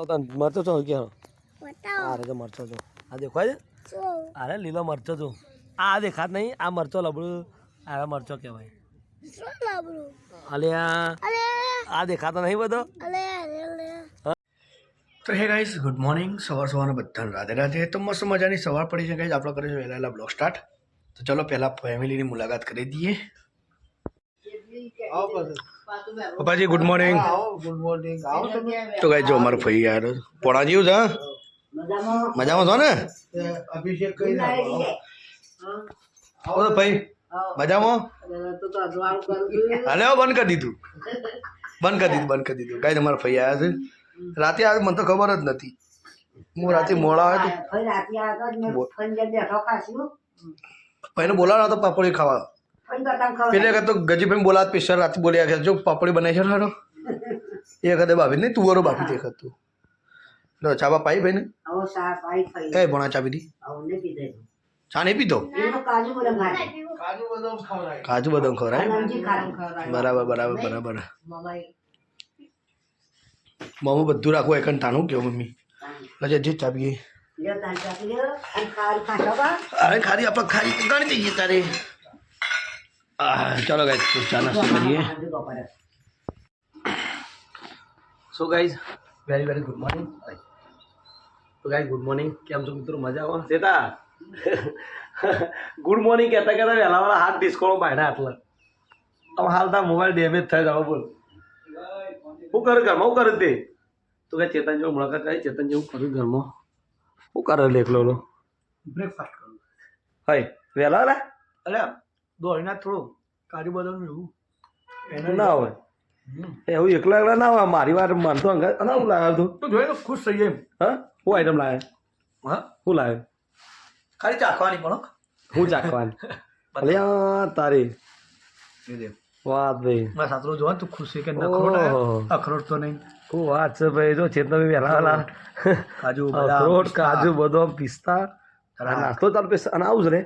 તો તને મરચો છો કે બતાવો. અરે તો મરચો છો આ દેખાય છે શું અરે લીલો મરચો છો આ દેખાત નહીં આ મરચો લબડું આ મરચો કહેવાય. શું લાબરું અલે આ અરે આ દેખાતો નહીં બધો? અરે અરે અરે તો હે ગાઈસ ગુડ મોર્નિંગ સવાર સવારના બધાને રાધે રાધે. તો મસ્ત મજાની સવાર પડી છે ગાઈસ આપણે કરીશું વહેલા વહેલા બ્લોગ સ્ટાર્ટ તો ચલો પહેલાં ફેમિલીની મુલાકાત કરી દઈએ. પપ્પાજી ગુડ મોર્નિંગ તો કઈ જો અમારો ફઈ યાર પોણા જેવું છે હા? મજામાં? છો ને? આવો તો ભાઈ મજામાં? હાલે હો, બંધ કરી દીધું. બંધ કરી દીધું બંધ કરી દીધું. કાંઈ તમારા ફઈ આવ્યા છે. રાતે આવે મને તો ખબર જ નથી. હું રાતે મોડા આવે તો ભાઈને બોલાવ્યો હતો પાપડી ખાવા. પેલે વખત તો ગજીભાઈ બોલાવ સ્પેશિયલ રાતે બોલ્યા કે જો પાપડી બનાવી છે હારો એ વખતે બાફી નહીં તુવરો બાફી તે વખત તું લો ચા બા પાઈ ભાઈને એ ભણા ચા પીધી ચા નહીં પીધો કાજુ બદામ ખવડાય બરાબર બરાબર બરાબર મમ્મી બધું રાખવું એક તાનું કેવું મમ્મી લજે જે ચા પીએ અરે ખાલી આપણે ખાલી તો ગણી દઈએ તારે આહ, ગાઈઝ તો ચા નાસ્તો કરીએ so guys very very good morning તો ગાઈઝ ગુડ મોર્નિંગ કેમ છો મિત્રો મજામાં સેતા ગુડ મોર્નિંગ કહેતા કહેતા વહેલા વાળા હાથ ડિસ્કોનો બાયડા આટલા આમ હાલ તા મોબાઈલ ડેમેજ થાય જાવ બોલ હું કરું ઘરમાં હું કરું તે તો કઈ ચેતન જેવું મુલાકાત કરી ચેતન જેવું કરું ઘરમાં હું કરે લેખલો બ્રેકફાસ્ટ કરું હાય વહેલા લા દોડીના થોડું કાજુ બદામ એવું. ના હોય. એવું એકલા એકલા ના હોય મારી વાત માનતો અંગા અને હું લાવ્યો તું? તો જોઈને ખુશ થઈ એમ. હા? હું આઈટમ લાવે હા? હું લાવે ખાલી ચાખવાની પણ હો. ચાખવાની. ભલે તારી. વાત ભાઈ મારા સાસરો જોવા તું ખુશ કે આવ્યો? અખરોટ તો નહીં. શું વાત છે ભાઈ? જો ચેતન વહેલા વહેલા. કાજુ અખરોટ કાજુ બદામ પિસ્તા. નાસ્તો તાર પૈસા અને આવું જ રે.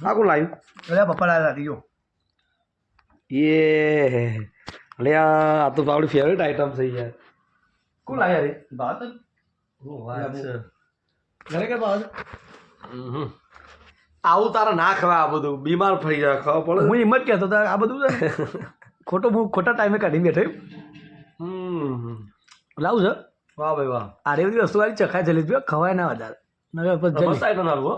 આ કોણ લાવ્યું અલ્યા પપ્પા લાવ્યા હતા, જો એ અલ્યા આ તો આપણી ફેવરેટ આઈટમ થઈ યાર કોણ લાવ્યા રે ભાત છે ઘરે કે ભાત આવું તારે ના ખવા આ બધું બીમાર પડી જાય ખાવા પડે હું એમ જ કહેતો હતો આ બધું છે ખોટો હું ખોટા ટાઈમે કાઢીને બેઠો. હમ લાવું છે વાહ ભાઈ વાહ આરે બધી વસ્તુ વાળી ચખાય જલેબી ખવાય ના વધારે નવે પછી જલેબી.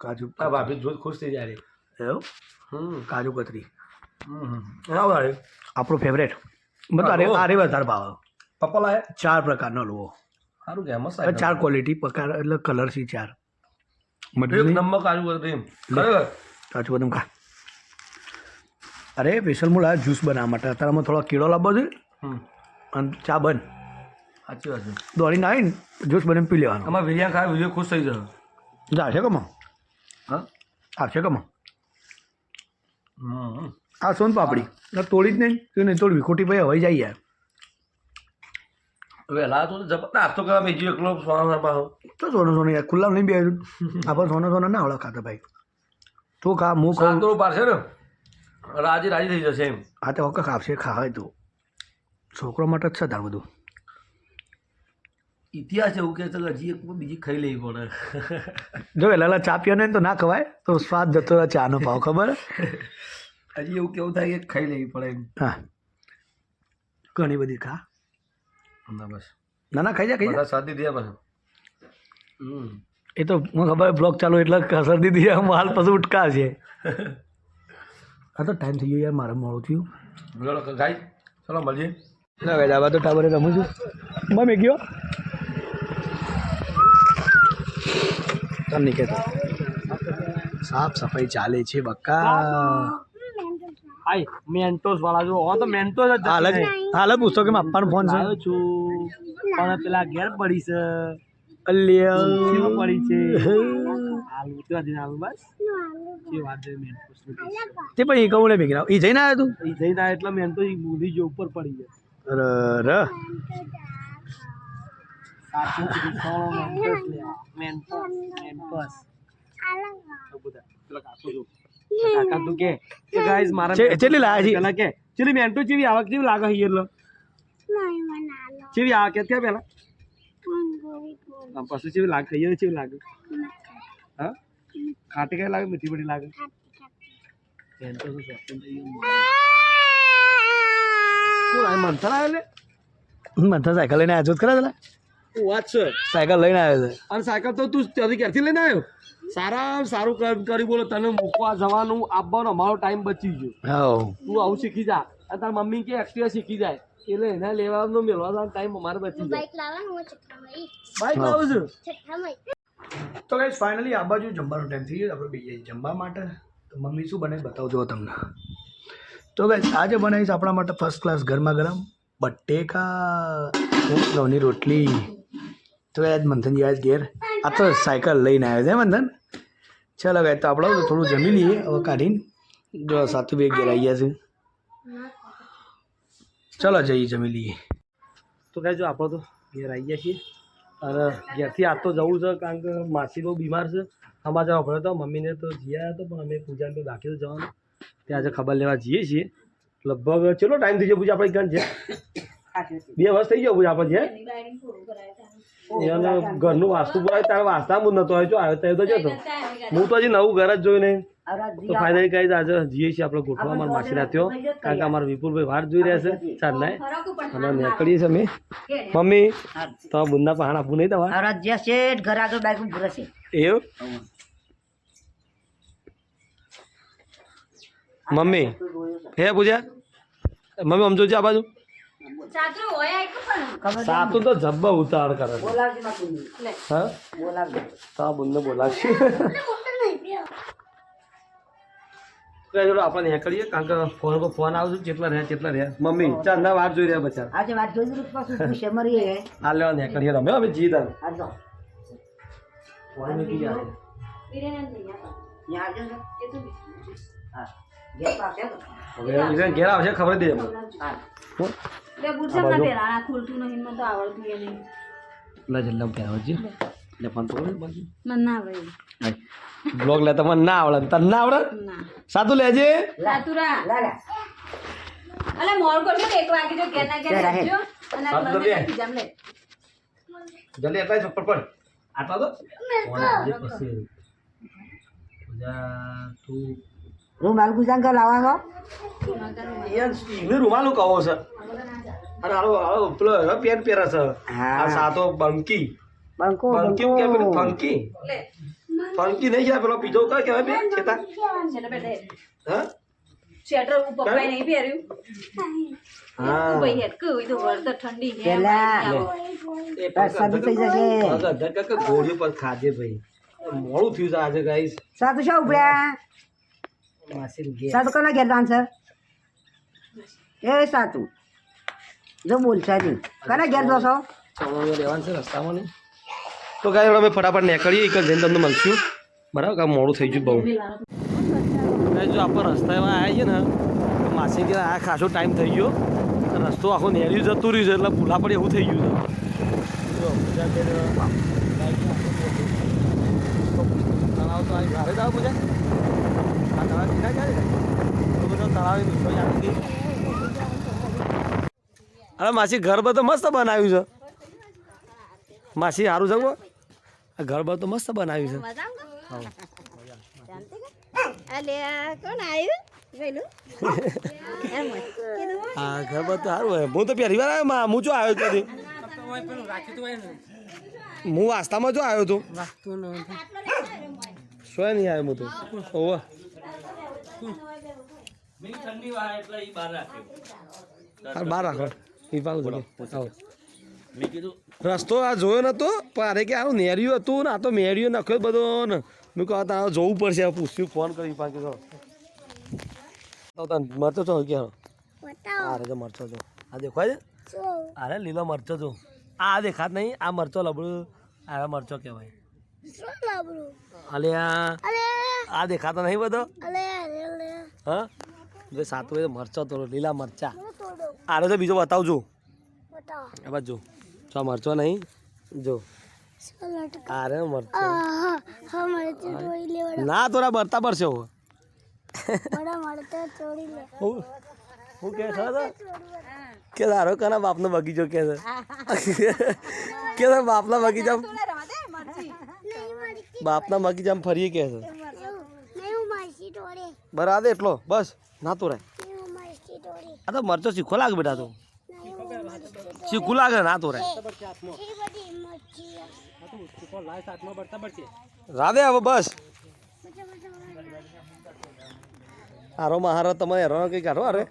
કાજુ આ ભાભી જોઈ ખુશ થઈ જાય. એવું? હમ. કાજુ કતરી. હમ આપણું ફેવરેટ તો આરે હા, વધારે ભાવ. પપ્પા લાયા ચાર પ્રકારનો હલવો સારું કે મસ્ત ચાર ક્વોલિટી પ્રકાર એટલે કલર છે ચાર. એક મતલબ નંબર કાજુ બદામ કાજુ બદામ ખા. અરે સ્પેશિયલ લાવ્યો જ્યુસ બનાવવા માટે. અત્યારમાં થોડો કીડો લાવવો છે હમ. અને ચા બન સાચી વાત છે. દોડીને આવીને જ્યુસ બને પી લેવાનું. અમારે વિરિયા ખાય વિરિયો ખુશ થઈ જાય. જા છે હા આવશે કમો. આ સોન પાપડી. ના તોડી જ નહીં. તું નહીં તોડવી. ખોટી ભાઈ હવાઈ જાય યાર. વહેલા તો જબરદસ્ત તો કરવા બીજું એકલો સોના પાછો. તો સોનો સોનો યાર ખુલ્લા નહીં બે આપણે સોનો સોનો ના આવડે ખાતા ભાઈ. તું ખા હું ખાઉં. તો પાડશે ને? રાજી રાજી થઈ જશે એમ. હા તો વખત ખાવશે ખાવાય તું. છોકરો માટે જ છે તાર બધું. ઇતિહાસ એવું કે કે હજી એક બીજી ખાઈ લેવી પડે. જો લાલા ચા પીએ ને તો ના ખવાય તો સ્વાદ જતો રહે ચાનો ભાવ ખબર? હજી એવું કેવું થાય કે ખાઈ લેવી પડે એમ. હા. ઘણી બધી ખા. ના બસ. ના ના ખાઈ જા ખાઈ જા. સાદી દીયા પછી. હમ. એ તો મને ખબર બ્લોગ ચાલુ એટલે શરદી દીધી આમ હાલ પછી ઉટકા છે. આ તો ટાઈમ થઈ ગયો યાર મારે મોડું થયું. ગાઈ ચલો મળીએ. ના દાબા તો ટાબરે રમું છું. મમ્મી ગયો? તમને કહેતો. સાફ સફાઈ ચાલે છે બક્કા. હાય મેન્ટોસ વાળા જો હો તો મેન્ટોસ જ હાલ હાલ પૂછતો કે મારા ફોન છે. આવ્યો છું. પણ પેલા ઘેર પડી છે. અલ્યા પડી છે? હાલ ઉતરાથી હાલ બસ. વાત છે મેન્ટોસ તે પણ એ કહું લે ભેગી એ જઈને આવ્યો તું? એ જઈને આવ્યો એટલે મેન્ટોસ બુધી જો ઉપર પડી જાય અરે ર. સાચું di સોળો મેન્ટોસ ya. મારા ચે- ચેટલી લાયા છે? ચેલી મેન્ટો ચેવી લાગે એટલે નહીં ચેવી કે ત્યાં પેલા પછી ચેવી લાગે ખાઈએ ચેવી લાગે હા ખાટી કઈ લાગે મીઠી બધી લાગે આ મંથન આવે લે મને સાયકલ લઈને આજુ જ શું વાત છે. સાયકલ લઈને આવ્યો છે. અને સાયકલ તો તું ત્યાંથી ક્યાંથી લઈને આવ્યો? સારા સારું કામ કરી બોલો તને મૂકવા જવાનું આપવાનો અમારો ટાઈમ બચી ગયો. હા. તું આવું શીખી જા. અને તારી મમ્મી કે એક્ટિવા શીખી જાય. એટલે એના લેવાનો મેળવાનો ટાઈમ અમારે બચી જાય. બાઈક લાવવાનું બાઈક લાવું છું? તો ગાઈસ ફાઇનલી આ બાજુ જમવાનો ટાઈમ થઈ ગયો આપણે બેસીએ જમવા માટે. તો મમ્મી શું બને બતાવજો તમને. તો ગાઈસ આજે બનાવીશ આપણા માટે ફર્સ્ટ ક્લાસ ગરમા ગરમ બટેકા ઘઉંની રોટલી. તો આજ મંથન આજ ઘેર. આ તો સાયકલ લઈને આવ્યો છે મંથન? ચાલો ગાય તો આપણે થોડું જમી લઈએ હવે કાઢીને. જો સાતું બે ઘેર આવી ગયા છે. ચાલો જઈએ જમી લઈએ. તો કહે જો આપણે તો ઘેર આવી ગયા છીએ. અને ઘેરથી આજ તો જવું છે કારણ કે માસી બહુ બીમાર છે. સમાચાર વાપર્યો તો મમ્મીને તો જઈ આવ્યા હતો પણ અમે પૂજા તો દાખલ જવાનું. ત્યાં આજે ખબર લેવા જઈએ છીએ. લગભગ ચલો ટાઈમ થઈ ગયો પૂજા આપણે ક્યાં છે બે વર્ષ થઈ ગયો પૂજા આપણે છે એને ઘરનું વાસ્તુ પુરાય તારે વાસ્તા હું નતો આવ્યો જો આવ્યો ત્યાં તો જતો. હું તો હજી નવું ઘર જ જોઈ નહીં તો ફાઇનલી કઈ આજે જઈએ છીએ આપણે ગોઠવા અમારા માસી રાત્યો કારણ કે અમારા વિપુલભાઈ વાટ જોઈ રહ્યા છે ચાંદના અને નીકળીએ છીએ અમે. મમ્મી તો બુંદા પહાણ આપવું નહીં તમારે? અરે જે છે ઘર આગળ બાઈક ઉભું રહેશે. એવું? મમ્મી હે પૂજા? મમ્મી આમ છે આ બાજુ. સાતું તો જબ્બા ઉતાર કરે હા? બોલાવજો. તો બોલાવશે. કઈ જોડે આપણે નીકળીએ કારણ કે ફોન પર ફોન આવશે જેટલા રહ્યા જેટલા રહ્યા. મમ્મી ચાલ ના વાત જોઈ રહ્યા બચા આજે વાત જોઈ પાછું છે મરી હે આ લેવા કરીએ તમે અમે જીત આવે આ જો. ફોન મૂકી જાય ત્યાં આવજો ને. હા. લા જલ્લા લે ફોન તો બ્લોગ લેતા મને ના આવડે. તને ના આવડે? સાતું લેજે લાલા સાતું તો લે જલ્દી એટલા ચપ્પલ પડ. આટલા તો. ફોન આવજે પછી. તું રૂમાલ ગુજાંગ લાવવાનો એને રૂમાલું કહો છે. અરે હાલો હાલો પેલો હવે પેન પહેરે છે. હા. આ સાતો બંકી. બંકો બંકી કે પેલો ફંકી. ફંકી નહીં છે પેલો બીજો કયો કહેવાય બે ચેતા. હા? પેલા. એ સાદું થઈ જશે. અગર કાકા ગોળીઓ પર ખાજે ભાઈ. મોડું થયું છે આજે ગાઈસ સાતું શું ઉપડ્યા સાતું કોના ઘેર. દાન છે એ સાતું જો બોલ નહીં. કોના ઘેર જોશો ચમણો લેવાનું છે રસ્તામાં નહીં. તો કાંઈ અમે ફટાફટ નીકળીએ. એક જઈને તમને મળશું. બરાબર? કાં મોડું થઈ ગયું બહુ. જો આપણે રસ્તા એવા આવ્યા છીએ ને તો માસી કે આ ખાસો ટાઈમ થઈ ગયો. રસ્તો આખો નેર્યું જતું રહ્યું છે એટલે ભૂલા પડે એવું થઈ ગયું છે. જો પૂજા તળાવ તો આ ઘરે જાવ પૂજા? આ તળાવ ક્યાં જાય તો બધો તળાવ મીઠો આપી અરે માસી ઘર બધું મસ્ત બનાવ્યું છે. માસી સારું છે. આ ઘર બધું મસ્ત બનાવ્યું છે. હા. ઘર બધું સારું હોય. હું તો પહેલી વાર આવ્યો હું જો આવ્યો ત્યાંથી હું વાસ્તામાં જો આવ્યો હતો. શું નહીં આવ્યો હું તો. ઓવા. હાલ બહાર રાખો. એ પાછું. જોડે આવો રસ્તો આ જોયો નતો પણ અરે કે આવું નેર્યું હતું ને આ તો મેર્યું નાખ્યો બધો ને. મેં કહું આ તારે જોવું પડશે પૂછ્યું ફોન કરી પાછું તો તને મરચો છો ક્યાં? અરે તો મરચો છો. આ દેખાય છે? અરે લીલો મરચો છો. આ દેખાત નહીં આ મરચો લબડું આ મરચો કહેવાય. શું લાબરું આ દેખાતો નહીં બધો? હા? બે સાતું એ મરચો તો લીલા મરચા. હું આરે તો બીજો બતાવજો. બતાવો. જો. આ મરચો નહીં જો. આરે મરચો. હા હા ના તોરા બરતા પડશે હોવ. હું કે ખબર છે? કે તારો કના બાપનો બગીચો કે છે? કે તારા બાપના બગીચામાં બાપના બગીચામાં ફરીએ કે છે? બરાબર, એટલો. બસ, નાતું તો રાય. નહીં હું માસી ટોળે આ તો મરચો શીખો લાગે બેટા તું. શીખું લાગે, નાતું પડશે રાધે, હવે બસ. હારો મહારો તમે હેરો કઈ કાઢો અરે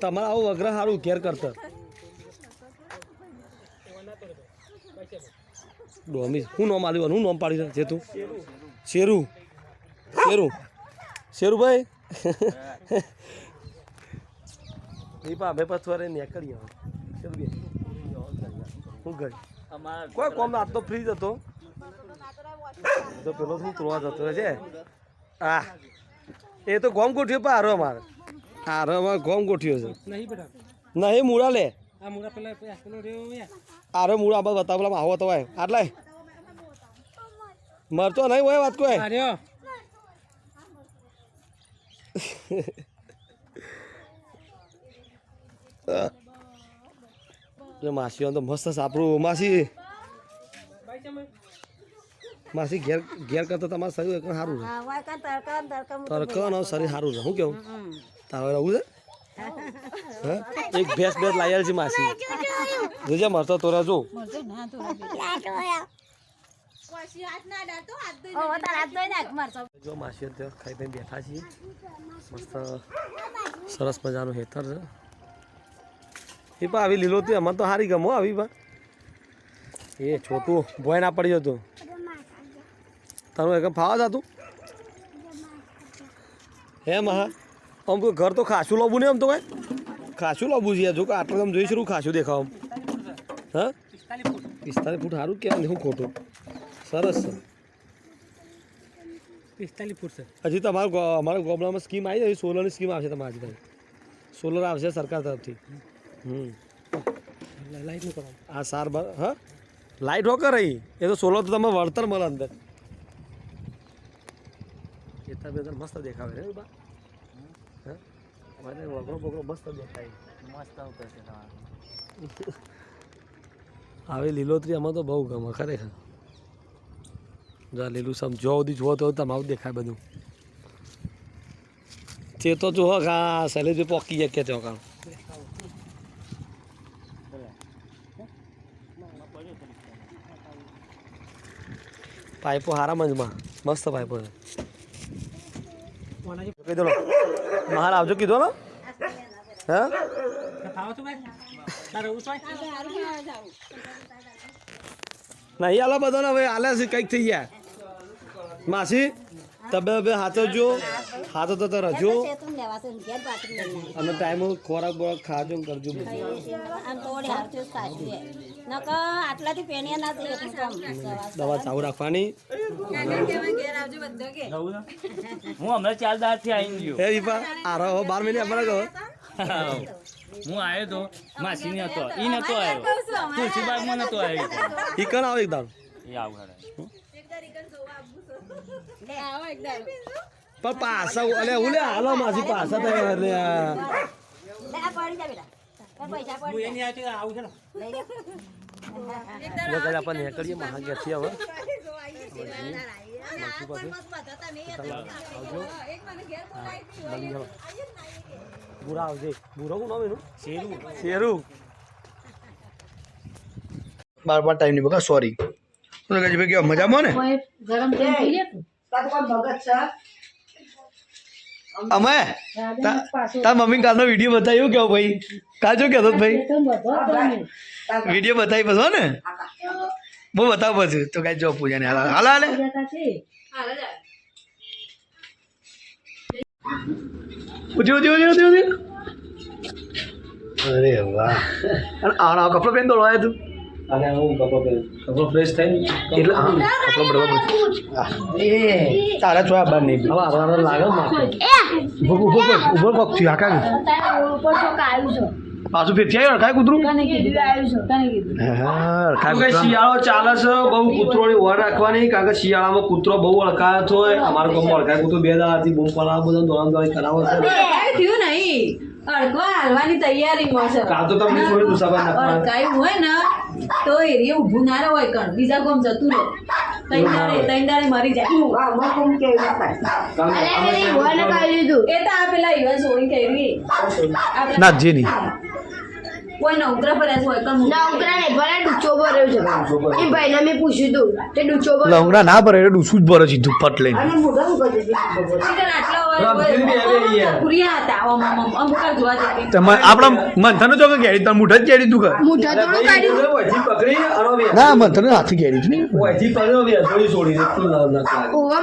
તમારે આવું અગ્રહ સારું ઘેર કરતા. ડોમી શું નામ આલ્યું શું નામ પાડી છે તું શેરુ. શેરુ. શેરુભાઈ એ પા અમે પથવારે નીકળી આવે શું ગઈ. કોઈ કોમ આજ તો ફ્રી જ હતો. તો પેલો શું ત્રોવા જતો છે? હા એ તો ગોમ ગોઠ્યો પા હારો અમારે. હારો અમારે ગોમ ગોઠ્યો છે. નહીં મૂળા લે. આ મૂળા પેલા પેલો રહ્યો આરે મૂળ બસ બતાવ પેલા આવો તો હોય આટલે મરતો નહીં હોય વાત કોઈ? માસી તો મસ્ત સાપડું માસી. માસી ઘેર ઘેર કરતા તમારું શરીર સારું છે. તડકા તડકા શરીર સારું છે. શું કેવું. તારે રહું છે? એક ભેંસ ભેંસ લાયેલ છે માસી. જોજે મરતો તોરા જો. જો માસી અત્યારે ખાઈ પીને બેઠા છીએ. મસ્ત સરસ મજાનું હેતર છે. એ પણ આવી લીલોતી અમારે તો સારી ગમો આવી પણ. એ છોટું ભોય ના પડી જતું. તારું એક ફાવા જતું હે હા આમ તો ઘર તો ખાસું લાવવું ને આમ તો કઈ ખાસું લાવવું છે જો કે આટલું આમ જોઈશું ખાસું દેખાવ આમ. હા? પિસ્તાલીસ ફૂટ સારું કહેવાય શું ખોટું. સરસ છે. પિસ્તાલીસ ફૂટ છે. હજી તમારું અમારા ગામડામાં સ્કીમ આવી જાય સોલરની સ્કીમ આવશે તમારી ભાઈ સોલર આવશે સરકાર તરફથી. હમ. લાઈટનું આ સાર હા? લાઇટ હોકર રહી? એ તો સોલર તો તમે વળતર મળે અંદર. ખેતર બેતર મસ્ત દેખાવે રે બા. હા મને વગરો બગરો મસ્ત દેખાય. મસ્ત આવશે આવી લીલોતરી આમાં તો બહુ ગમે ખરેખર. જા લીલું સમ જો સુધી જુઓ તો તમારું દેખાય બધું. તે તો જો હા શૈલેષભાઈ પોકી જાય કે ચોકાણ પાઇપો હારા મંજમાં. મસ્ત પાઇપો છે. કહી દો બહાર આવજો કીધો ને? હા? નહીં આલા બધા ને હવે આલ્યા છે, કંઈક થઈ ગયા. માસી તમે હવે હાથવજો હાથો તો તો રજો. અને ટાઈમ ખોરાક બોરાક ખાજો કરજો બધું. નકર આટલાથી પેણીયા ના થઈ એટલું કામ. સવા- દવા ચાલુ રાખવાની. હું હમણાં ચાર દાડથી આવી ગયો. હે દીપા આરો બાર મહિને હમણાં ગયો હું. આવ્યો તો માસી ને હતો. ઈ નતો આવ્યો. તુલસીબાગમાં નતો આવ્યો. ઈ કણ આવે એકદમ એ આવું હેડે. પણ પાછા અલે ઉલે હાલો માસી પાછા તૈયાર લે. પડી જા બેટા. હું એની આવું છે ને. હવે બુરા આવજે. બુરા કોણ એનું? શેરું. શેરું. બાર બાર ટાઈમ નહીં બગા સોરી તો ભાઈ કેવા મજામાં ને? ભગત તા- તાર મમ્મી કાલનો વીડિયો બતાવ્યો કેવો ભાઈ? કાલ જો કહેતો ભાઈ? વીડિયો બતાવી પછી હો ને? બહુ બતાવ પછી. તો કાંઈ જો પૂજા ને હાલ હાલ હાલે. ઉઠી ઉઠી ઉઠી ઉઠી અરે વાહ. અને આના કપડો પહેરી દોડો આવ્યો તું? અને હું કપડો કપડો ફ્રેશ થાય એટલે હા. કપડો બરાબર એ. તારા ચોયા બાર નહીં હવે આવા લાગે માથે. ઊભો ઊભો કર ઊભો કોક થયું આકા પાછું ફેરથી આવ્યું અડખાય કૂતરું? હા કઈ કૂતરું શિયાળો ચાલે છે? બહુ કૂતરોની વર રાખવાની કારણ કે શિયાળામાં કૂતરો બહુ અળકાયો હોય. અમારા ગામમાં અળકાય કૂતરો બે દાડાથી બૂમ પડાવે બધા દોડામ દોડી કરાવે છે. થયું નહીં. અડકવા હાલવાની તૈયારીમાં છે. કાલ તો તમને છોડી મુસાફર નાખવાના અડકાયું હોય ને તો એરિયા ઊભું ના રહે હોય કણ. બીજા કોમ જતું રહે. તૈન દાડે તૈન દાડે મરી જાય. એ તો આ પેલા ઈવન સોળી કરી ના જે નહીં કોઈ નોકરા પર જ હોય કણ ના ને ભરે ડૂચો ભર્યો છે. એ ભાઈને મેં પૂછ્યું તું તે ડૂચો ભરે લંગડા ના ભરે એટલે ડૂસું જ ભરે સીધું ફટ લઈને. અને મોઢા તું કર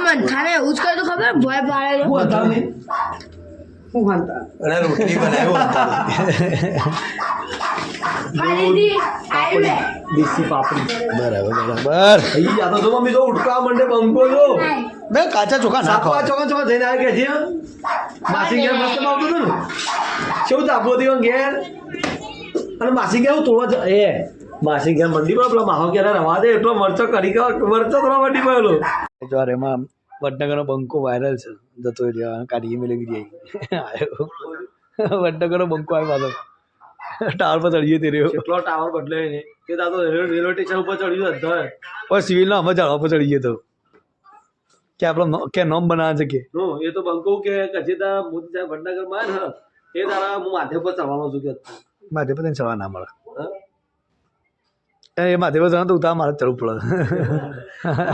મંથાને એવું જ કરતું ખબર? ભય પાડે હું હતા રોટલી બનાવ્યો દેશી પાપડી બરાબર બરાબર અહીં આ તો જો મમ્મી જો ઉઠકા મંડે બંકો જો બે કાચા ચોખા ના ખાવા ચોખા ચોકા જઈને આવી ગયા છે માસી ઘેર મસ્ત આવતું હતું ને કેવું તાપો દીવો ઘેર અને માસી ઘેર હું તોડવા એ માસી ઘેર મંડી પડે પેલા માહો ઘેર રવા દે એટલો મરચો કરી મરચો થોડા મંડી પડેલો જો અરે એમાં વડનગરનો બંકો વાયરલ છે જતો રહ્યો કાઢી મેલે ગઈ આવ્યો વડનગરનો બંકો આવ્યો પાછો. ટાવર પર ચડીએ તે રહ્યો. કેટલો ટાવર બદલે ને તે તાતો રેલવે સ્ટેશન ઉપર ચડ્યું હતા. પણ સિવિલના અમે ઝાડવા પર ચડીએ તો. કે આપણો કે નોમ બનાવે છે કે. એ તો બંકો કે કચે તા મોદી સાહેબ ભટનાગરમાં ને એ તારા હું માથે પર ચડવાનો છું કે. માથે પર ચડવા ના મળે? એ માથે તો ઉતાર મારે ચડવું પડે.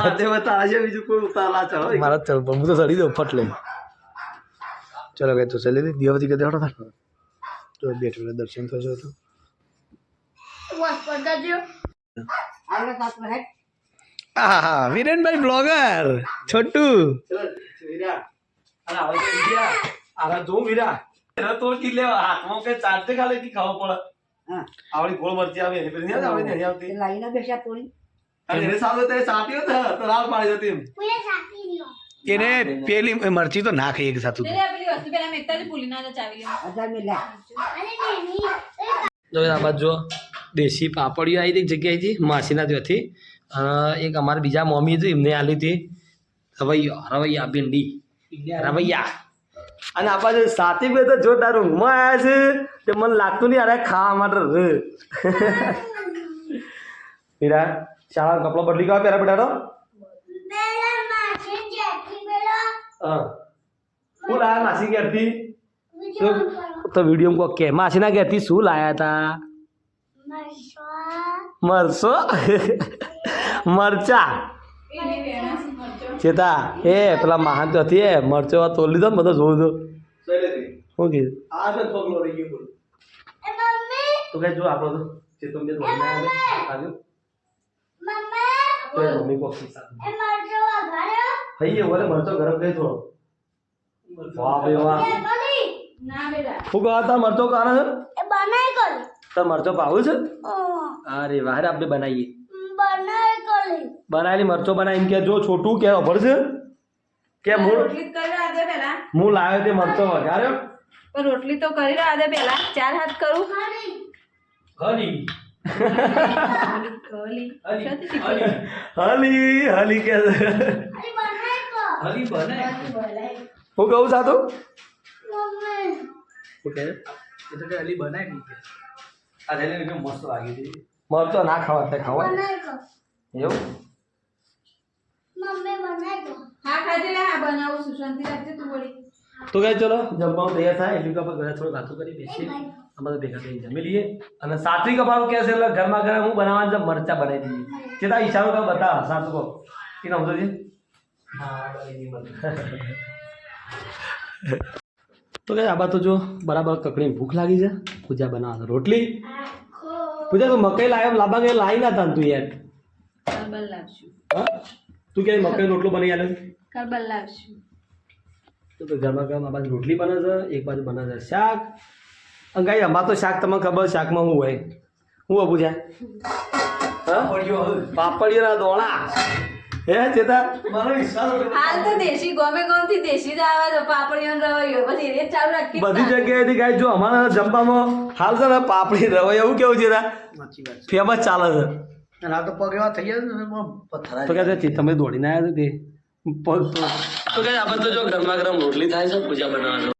માથે પર છે બીજું કોઈ ઉતારલા ચડો મારે ચડવું પડે. હું તો ચડી દઉં ફટ લઈને. ચલો કઈ તું ચાલી દે દિવાળી કદી હટો થાય? તો બેઠ બેઠ દર્શન થશે તો. હા હા વિરેનભાઈ બ્લોગર છોટુ. વીરા તો કી હાથમાં કે ચાટતે ખાલે કી ખાવો પડે. આવડી ગોળ મરચી આવે એટલે નહીં આવતી નહીં આવતી. લાઈને બેસ્યા તોડી. અરે એને સામે તે સાટ્યો તો તો લાલ પાડી જતી. પૂરે સાથી લ્યો એને પેલી મરચી તો નાખે એક સાથે. પેલી વસ્તુ પેલા મેકતા જ ભૂલી ના ચાવી લે અને બેની જો આ બાજુ જો દેશી પાપડીઓ આવી હતી એક જગ્યાએથી માસીના ત્યાંથી એક અમારા બીજા મમ્મી હતી એમને આલી હતી. રવૈયા રવૈયા ભીંડી. રવૈયા. અને આ બાજુ સાથી બે તો જોરદાર ઊંઘમાં આવ્યા છે. તે મને લાગતું નહીં અરે ખાવા માટે રે. હીરા શાળા કપડો બદલી ગયો પહેરા બેટા તો? પેલા પેલા. હા. શું લાયા માસી ઘેરથી? તો વીડિયો કોક કે માસીના ઘેરથી શું લાયા હતા મરસો મરચા? ચેતા એ પેલા મહાન તો હતી એ મરચો તોડી લીધો ને બધો જોઉં તો શું કીધું આ તો પગલો રહી ગયો બોલ એ મમ્મી તો કઈ જો આપણો તો ચેતન બે ધોઈને આવ્યો મમ્મી! તો એ મમ્મી કોક સાથે. એ મરચો વઘાર્યો થઈ ગયો બોલે મરચો ગરમ કરી થોડો. વાહ ભાઈ વાહ. ના બેટા. શું કહા તાર મરચો એ કરી. તાર મરચો ભાવું છે? અરે વાહ આપણે બનાવીએ. બનાવેલી મરચો બનાવીને કે જો છોટું કે ખબર છે? કે હું રોટલી તો કરી રહ્યા દે હું લાવ્યો તે મરચો વઘાર્યો. પણ રોટલી તો કરી રહ્યા પેલા. ચાર હાથ કરું. ગોલી. હલી. હલી. કે હલી બને. હું કહું સાધુ? મમ્મી કહે એ તો કે અલી બનાવી કે. આ રેલે મસ્ત લાગી હતી. મરચો ના ખાવા તે ખાવા એવું? મમ્મી બનાવી હા ખાજે લે હા બનાવું છું. શાંતિ રાખજે તું વળી. તો કઈ ચલો જમવાનું તૈયાર થાય એટલી કપા ઘરે થોડું વાતો કરી બેસીએ અમે તો ભેગા થઈ જમી લઈએ અને સાત્વિક કપાળું કહે છે એટલે ઘરમાં ઘરે હું બનાવવાનું છે મરચા બનાવી દઈએ ચેતા ઈશારો કહો બતા સાચું કહો એને સમજો છે તો કઈ આ બા તો જો બરાબર કકડી ભૂખ લાગી છે પૂજા બનાવવા રોટલી પૂજા તો મકઈ લાવ્યો લાંબા કે લાવી ના તા તું યાર કરબલ લાવશું હા તું કે મકઈ રોટલો બનાવી આલે કરબલ લાવશું તો ઘરમાં ગરમા આ બાજુ રોટલી બને છે એક બાજુ બને છે શાક. અને ગાઈ અમાર તો શાક તમને ખબર શાકમાં શું હોય? હું હોય છે હા? પાપડીઓના દોણા. હે ચેતા મારો વિશ્વાસ હાલ તો દેશી ગમે ગમથી દેશી જ આવે છે પાપડીઓ ને રવૈયો. પછી એ ચાલુ રાખી બધી જગ્યાએથી ગાય જો અમારા જમવામાં હાલ છે ને પાપડી રવાય એવું કેવું છે ફેમસ ચાલે છે. અને આ તો પગ એવા થઈ ગયા તો કે તમે દોડીને આવ્યા છો તે. તો કઈ આપણે તો જો ગરમા ગરમ રોટલી થાય છે પૂજા બનાવવાનો.